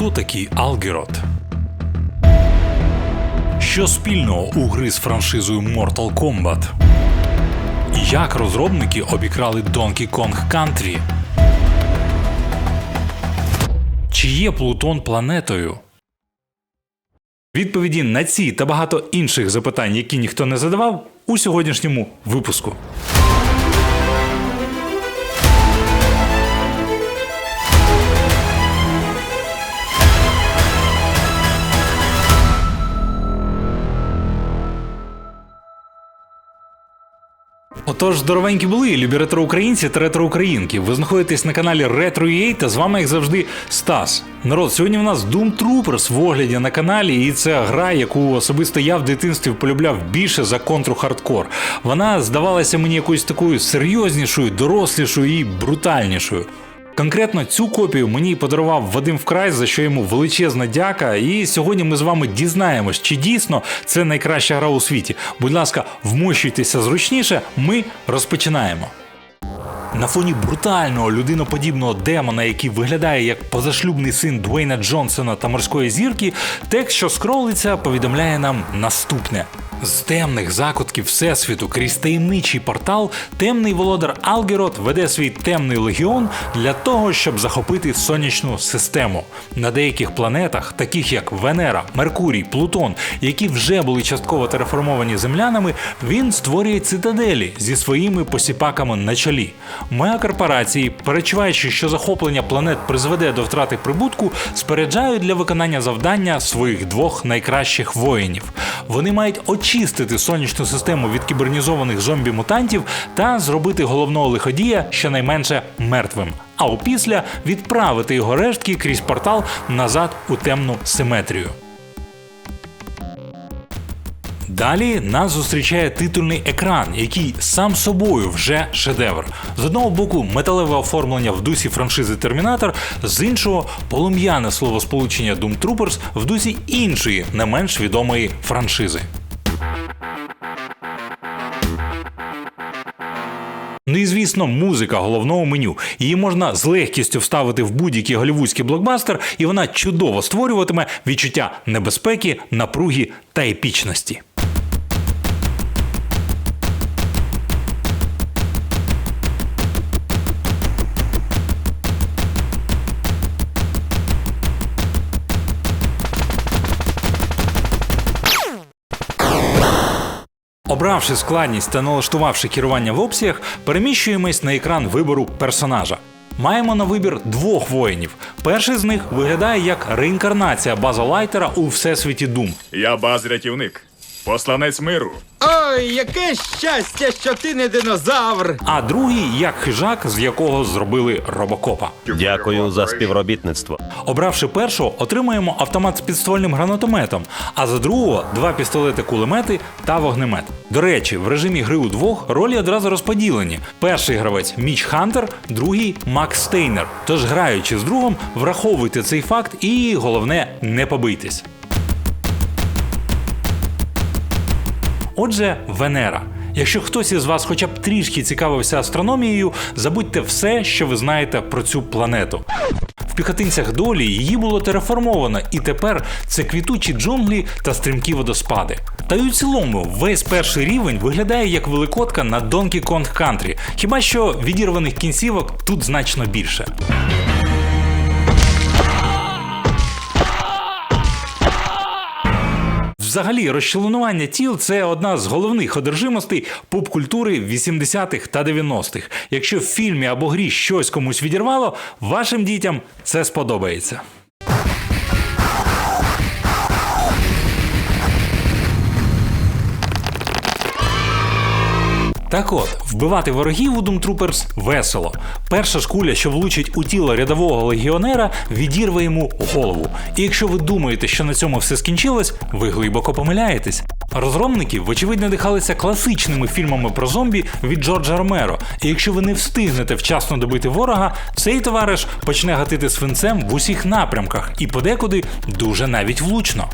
Хто такий Алгерот? Що спільного у гри з франшизою Mortal Kombat? Як розробники обікрали Donkey Kong Country? Чи є Плутон планетою? Відповіді на ці та багато інших запитань, які ніхто не задавав, у сьогоднішньому випуску. Отож, здоровенькі були, любі ретро-українці та ретро-українки. Ви знаходитесь на каналі Retro.ua та з вами, як завжди, Стас. Народ, сьогодні в нас Doom Troopers в огляді на каналі, і це гра, яку особисто я в дитинстві полюбляв більше за контру хардкор. Вона здавалася мені якоюсь такою серйознішою, дорослішою і брутальнішою. Конкретно цю копію мені подарував Вадим Вкрай, за що йому величезна дяка. І сьогодні ми з вами дізнаємось, чи дійсно це найкраща гра у світі. Будь ласка, вмощуйтеся зручніше. Ми розпочинаємо. На фоні брутального людиноподібного демона, який виглядає як позашлюбний син Дуейна Джонсона та морської зірки, текст, що скролиться, повідомляє нам наступне. З темних закутків Всесвіту крізь таємничий портал темний володар Алгерот веде свій темний легіон для того, щоб захопити сонячну систему. На деяких планетах, таких як Венера, Меркурій, Плутон, які вже були частково тереформовані землянами, він створює цитаделі зі своїми посіпаками на чолі. Меа корпорації, перечуваючи, що захоплення планет призведе до втрати прибутку, споряджають для виконання завдання своїх двох найкращих воїнів. Вони мають очистити сонячну систему від кібернізованих зомбі-мутантів та зробити головного лиходія щонайменше мертвим. А опісля відправити його рештки крізь портал назад у темну симетрію. Далі нас зустрічає титульний екран, який сам собою вже шедевр. З одного боку, металеве оформлення в дусі франшизи Термінатор, з іншого полум'яне словосполучення Doom Troopers в дусі іншої, не менш відомої франшизи. Ну і звісно, музика головного меню. Її можна з легкістю вставити в будь-який голівудський блокбастер, і вона чудово створюватиме відчуття небезпеки, напруги та епічності. Обравши складність та налаштувавши керування в опціях, переміщуємось на екран вибору персонажа. Маємо на вибір двох воїнів. Перший з них виглядає як реінкарнація база лайтера у всесвіті Дум. Я баз-рятівник, посланець миру. Ой, яке щастя, що ти не динозавр! а другий як хижак, з якого зробили робокопа. Дякую за співробітництво. Обравши першого, отримуємо автомат з підствольним гранатометом, а за другого два пістолети-кулемети та вогнемет. До речі, в режимі гри удвох ролі одразу розподілені. Перший гравець Міч Хантер, другий Макс Стейнер. Тож, граючи з другом, враховуйте цей факт і головне не побийтесь. Отже, Венера. Якщо хтось із вас хоча б трішки цікавився астрономією, забудьте все, що ви знаєте про цю планету. В піхотинцях долі її було тереформовано, і тепер це квітучі джунглі та стрімкі водоспади. Та й у цілому весь перший рівень виглядає як великодка на Donkey Kong Country, хіба що відірваних кінцівок тут значно більше. Взагалі, розчленування тіл це одна з головних одержимостей поп-культури 80-х та 90-х. Якщо в фільмі або грі щось комусь відірвало, вашим дітям це сподобається. Так от, вбивати ворогів у Troopers весело. Перша ж куля, що влучить у тіло рядового легіонера, відірве йому голову. І якщо ви думаєте, що на цьому все скінчилось, ви глибоко помиляєтесь. Розробники, вочевидь, надихалися класичними фільмами про зомбі від Джорджа Ромеро. І якщо ви не встигнете вчасно добити ворога, цей товариш почне гатити свинцем в усіх напрямках і подекуди дуже навіть влучно.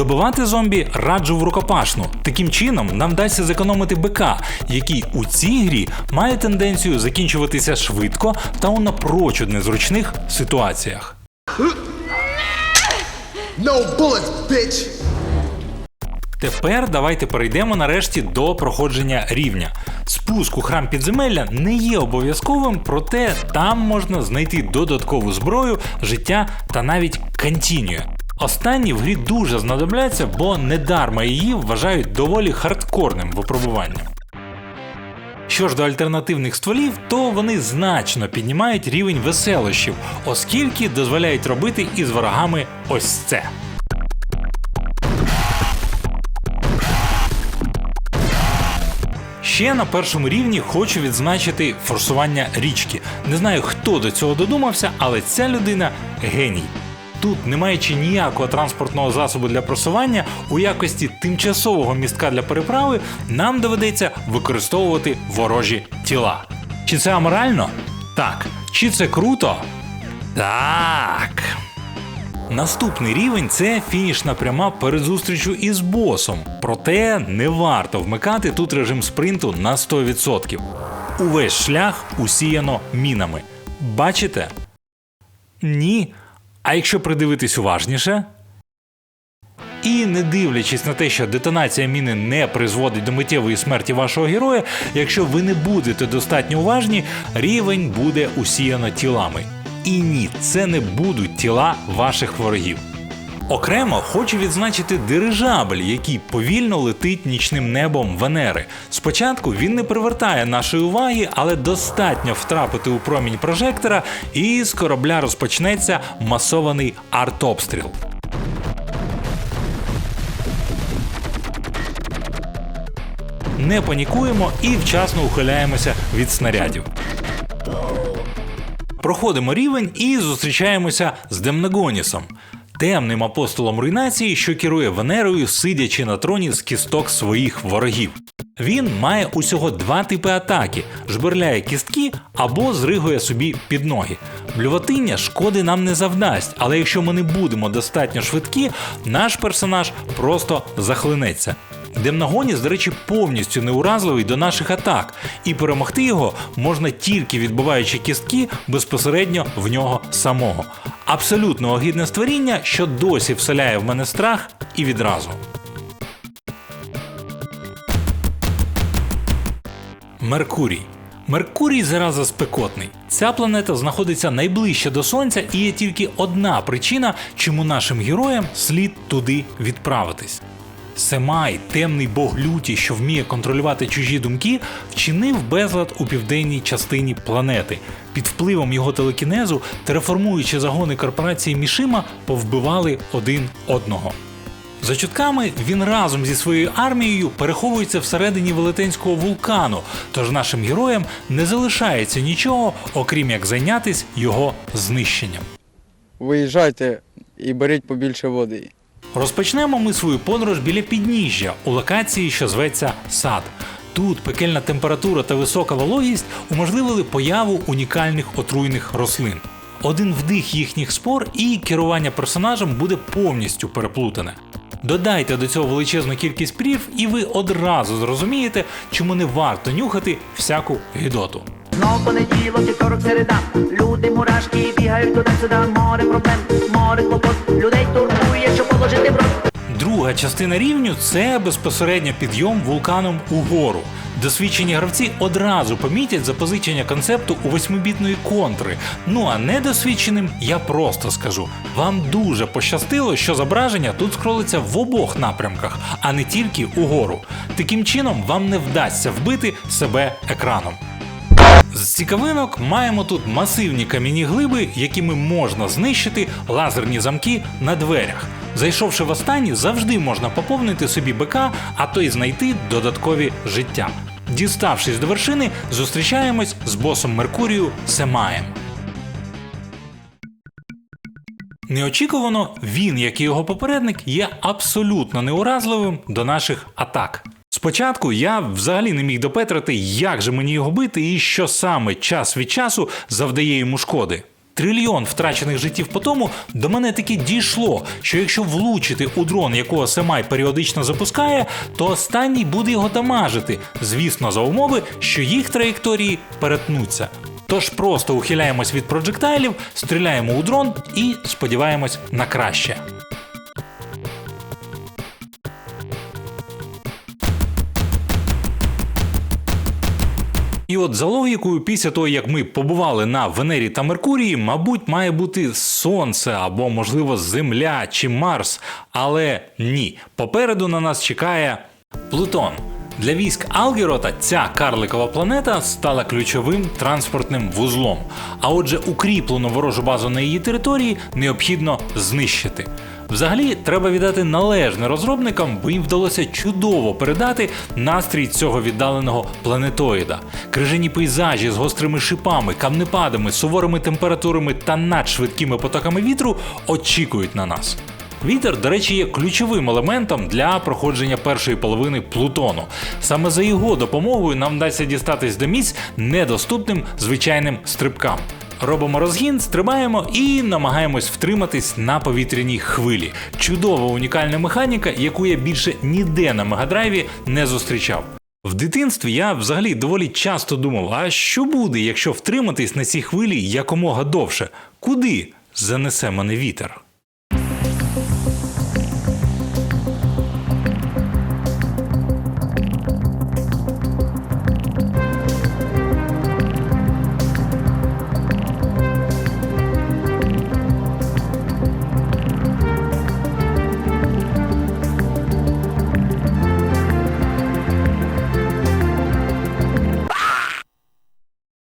Добивати зомбі раджу в рукопашну. Таким чином нам вдасться зекономити БК, який у цій грі має тенденцію закінчуватися швидко та у напрочуд незручних ситуаціях. No bullets, bitch! Тепер давайте перейдемо нарешті до проходження рівня. Спуск у храм підземелля не є обов'язковим, проте там можна знайти додаткову зброю, життя та навіть кантінію. Останні в грі дуже знадобляться, бо недарма її вважають доволі хардкорним випробуванням. Що ж до альтернативних стволів, то вони значно піднімають рівень веселощів, оскільки дозволяють робити із ворогами ось це. Ще на першому рівні хочу відзначити форсування річки. Не знаю, хто до цього додумався, але ця людина геній. Тут, не маючи ніякого транспортного засобу для просування, у якості тимчасового містка для переправи нам доведеться використовувати ворожі тіла. Чи це аморально? Так. Чи це круто? Так. Наступний рівень це фінішна пряма перед зустрічю із босом. Проте не варто вмикати тут режим спринту на 100%. Увесь шлях усіяно мінами. Бачите? Ні. А якщо придивитись уважніше. І не дивлячись на те, що детонація міни не призводить до миттєвої смерті вашого героя, якщо ви не будете достатньо уважні, рівень буде усіяно тілами. І ні, це не будуть тіла ваших ворогів. Окремо хочу відзначити дирижабль, який повільно летить нічним небом Венери. Спочатку він не привертає нашої уваги, але достатньо втрапити у промінь прожектора, і з корабля розпочнеться масований артобстріл. Не панікуємо і вчасно ухиляємося від снарядів. Проходимо рівень і зустрічаємося з Демнегонісом, темним апостолом руйнації, що керує Венерою, сидячи на троні з кісток своїх ворогів. Він має усього два типи атаки: жберляє кістки або зригує собі під ноги. Блюватиння шкоди нам не завдасть, але якщо ми не будемо достатньо швидкі, наш персонаж просто захлинеться. Демнагоніс, до речі, повністю неуразливий до наших атак, і перемогти його можна тільки відбиваючи кістки безпосередньо в нього самого. Абсолютно огидне створіння, що досі вселяє в мене страх і відразу. Меркурій. Меркурій зараза спекотний. Ця планета знаходиться найближче до Сонця, і є тільки одна причина, чому нашим героям слід туди відправитись. Семай, темний бог люті, що вміє контролювати чужі думки, вчинив безлад у південній частині планети. Під впливом його телекінезу, тереформуючи загони корпорації Мішима, повбивали один одного. За чутками, він разом зі своєю армією переховується всередині велетенського вулкану, тож нашим героям не залишається нічого, окрім як зайнятись його знищенням. Виїжджайте і беріть побільше води. Розпочнемо ми свою подорож біля підніжжя у локації, що зветься сад. Тут пекельна температура та висока вологість уможливили появу унікальних отруйних рослин. Один вдих їхніх спор і керування персонажем буде повністю переплутане. Додайте до цього величезну кількість прів, і ви одразу зрозумієте, чому не варто нюхати всяку гідоту. Знов понеділок, вівторок, середа Люди мурашки бігають туди-сюди Море проблем, море клопот Людей турбує, що положити в рот Друга частина рівню це безпосередньо підйом вулканом угору. Досвідчені гравці одразу помітять запозичення концепту у восьмибітної контри. Ну а недосвідченим я просто скажу: вам дуже пощастило, що зображення тут скролиться в обох напрямках, а не тільки угору. Таким чином вам не вдасться вбити себе екраном. З цікавинок маємо тут масивні кам'яні глиби, якими можна знищити лазерні замки на дверях. Зайшовши в останні, завжди можна поповнити собі БК, а то й знайти додаткові життя. Діставшись до вершини, зустрічаємось з босом Меркурію Семаєм. Неочікувано він, як і його попередник, є абсолютно неуразливим до наших атак. Спочатку я взагалі не міг допетрити, як же мені його бити і що саме час від часу завдає йому шкоди. трильйон втрачених життів по тому, до мене таки дійшло, що якщо влучити у дрон, якого Семай періодично запускає, то останній буде його дамажити, звісно, за умови, що їх траєкторії перетнуться. Тож просто ухиляємось від проджектайлів, стріляємо у дрон і сподіваємось на краще. От за логікою, після того, як ми побували на Венері та Меркурії, мабуть, має бути Сонце або, можливо, Земля чи Марс. Але ні, попереду на нас чекає Плутон. Для військ Алгерота ця карликова планета стала ключовим транспортним вузлом. А отже, укріплену ворожу базу на її території необхідно знищити. Взагалі, треба віддати належне розробникам, бо їм вдалося чудово передати настрій цього віддаленого планетоїда. Крижані пейзажі з гострими шипами, камнепадами, суворими температурами та надшвидкими потоками вітру очікують на нас. Вітер, до речі, є ключовим елементом для проходження першої половини Плутону. Саме за його допомогою нам вдасться дістатись до місць недоступним звичайним стрибкам. Робимо розгін, стримаємо і намагаємось втриматись на повітряній хвилі. Чудова унікальна механіка, яку я більше ніде на мегадрайві не зустрічав. В дитинстві я взагалі доволі часто думав: а що буде, якщо втриматись на цій хвилі якомога довше? Куди занесе мене вітер?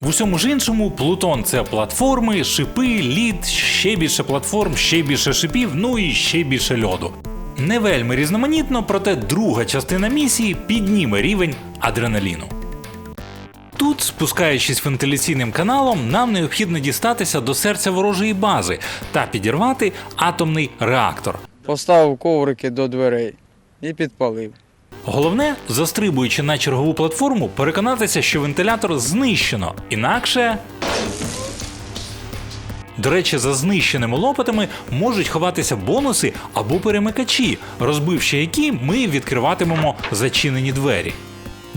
В усьому ж іншому Плутон це платформи, шипи, лід, ще більше платформ, ще більше шипів, ну і ще більше льоду. Не вельми різноманітно, проте друга частина місії підніме рівень адреналіну. Тут, спускаючись вентиляційним каналом, нам необхідно дістатися до серця ворожої бази та підірвати атомний реактор. Поставив коврики до дверей і підпалив. Головне, застрибуючи на чергову платформу, переконатися, що вентилятор знищено, інакше. До речі, за знищеними лопатами можуть ховатися бонуси або перемикачі, розбивши які ми відкриватимемо зачинені двері.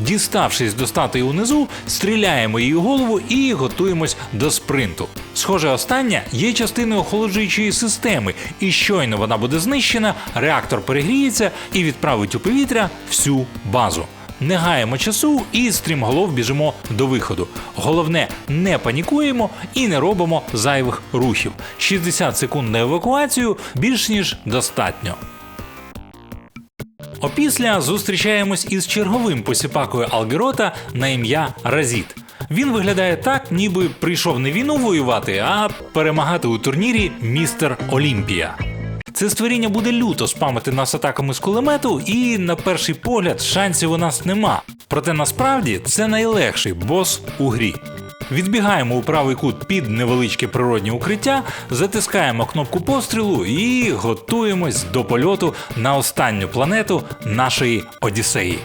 Діставшись до статуї унизу, стріляємо її голову і готуємось до спринту. Схоже, остання є частиною охолоджуючої системи, і щойно вона буде знищена, реактор перегріється і відправить у повітря всю базу. Не гаємо часу і стрімголов біжимо до виходу. Головне, не панікуємо і не робимо зайвих рухів. 60 секунд на евакуацію більш ніж достатньо. Опісля зустрічаємось із черговим посіпакою Алгерота на ім'я Разіт. Він виглядає так, ніби прийшов не війну воювати, а перемагати у турнірі Містер Олімпія. Це створіння буде люто спамити нас атаками з кулемету, і на перший погляд шансів у нас нема. Проте насправді це найлегший бос у грі. Відбігаємо у правий кут під невеличке природнє укриття, затискаємо кнопку пострілу і готуємось до польоту на останню планету нашої Одіссеї.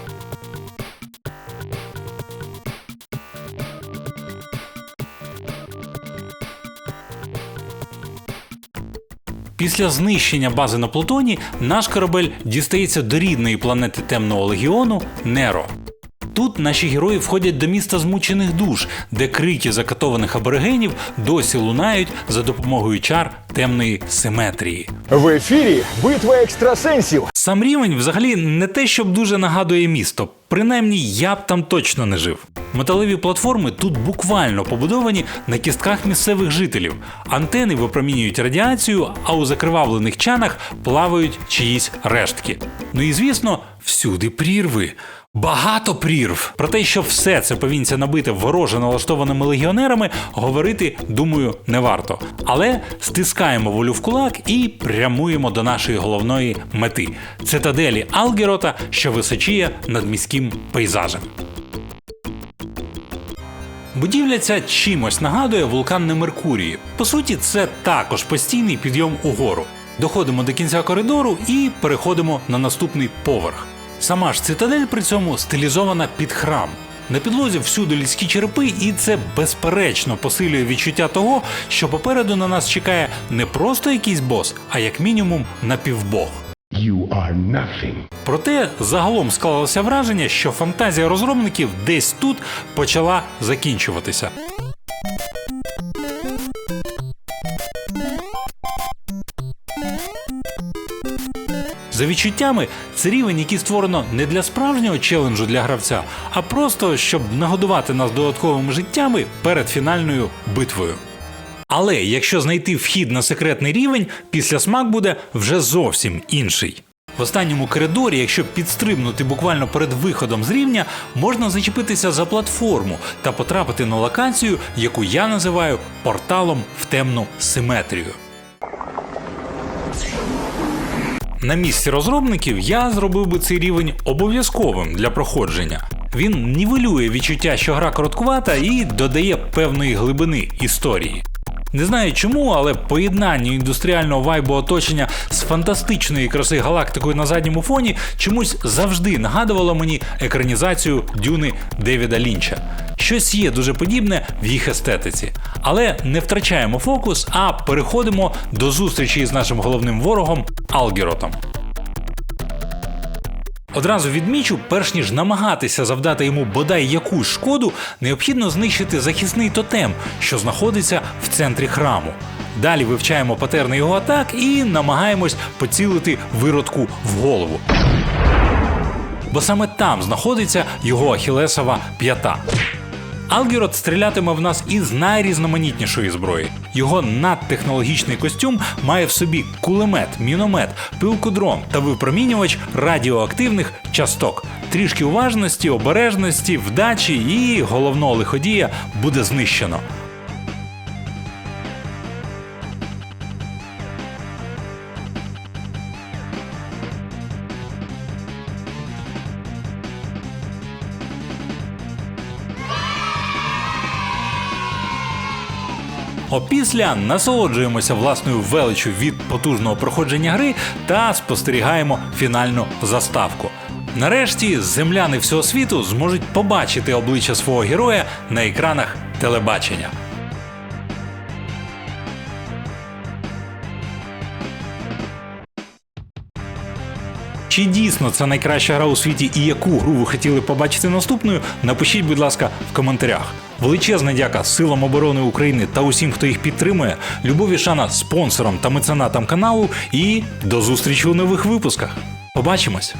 Після знищення бази на Плутоні наш корабель дістається до рідної планети Темного Легіону Неро. Тут наші герої входять до міста змучених душ, де крики закатованих аборигенів досі лунають за допомогою чар темної симетрії. В ефірі битва екстрасенсів. Сам рівень взагалі не те, щоб дуже нагадує місто. Принаймні, я б там точно не жив. Металеві платформи тут буквально побудовані на кістках місцевих жителів. Антени випромінюють радіацію, а у закривавлених чанах плавають чиїсь рештки. Ну і звісно, всюди прірви. Багато прірв. Про те, що все це повінця набите вороже налаштованими легіонерами, говорити, думаю, не варто. Але стискаємо волю в кулак і прямуємо до нашої головної мети цитаделі Алгерота, що височіє над міським пейзажем. Будівля ця чимось нагадує вулкан на Меркурії. По суті, це також постійний підйом угору. Доходимо до кінця коридору і переходимо на наступний поверх. Сама ж цитадель при цьому стилізована під храм. На підлозі всюди людські черепи, і це безперечно посилює відчуття того, що попереду на нас чекає не просто якийсь бос, а як мінімум напівбог. You are nothing. Проте загалом склалося враження, що фантазія розробників десь тут почала закінчуватися. За відчуттями, це рівень, який створено не для справжнього челенджу для гравця, а просто щоб нагодувати нас додатковими життями перед фінальною битвою. Але якщо знайти вхід на секретний рівень, після смак буде вже зовсім інший. В останньому коридорі, якщо підстрибнути буквально перед виходом з рівня, можна зачепитися за платформу та потрапити на локацію, яку я називаю порталом в темну симетрію. На місці розробників я зробив би цей рівень обов'язковим для проходження. Він нівелює відчуття, що гра короткувата, і додає певної глибини історії. Не знаю чому, але поєднання індустріального вайбу оточення з фантастичної краси галактикою на задньому фоні чомусь завжди нагадувало мені екранізацію дюни Девіда Лінча. Щось є дуже подібне в їх естетиці. Але не втрачаємо фокус, а переходимо до зустрічі з нашим головним ворогом Алгеротом. Одразу відмічу, перш ніж намагатися завдати йому бодай якусь шкоду, необхідно знищити захисний тотем, що знаходиться в центрі храму. Далі вивчаємо патерни його атак і намагаємось поцілити виродку в голову. Бо саме там знаходиться його ахілесова п'ята. Алгерот стрілятиме в нас із найрізноманітнішої зброї. Його надтехнологічний костюм має в собі кулемет, міномет, пилкодрон та випромінювач радіоактивних часток. Трішки уважності, обережності, вдачі і головного лиходія буде знищено. Опісля насолоджуємося власною величю від потужного проходження гри та спостерігаємо фінальну заставку. Нарешті земляни всього світу зможуть побачити обличчя свого героя на екранах телебачення. Чи дійсно це найкраща гра у світі і яку гру ви хотіли побачити наступною? Напишіть, будь ласка, в коментарях. Величезна дяка Силам оборони України та усім, хто їх підтримує. Любові шана спонсорам та меценатам каналу. І до зустрічі у нових випусках. Побачимось!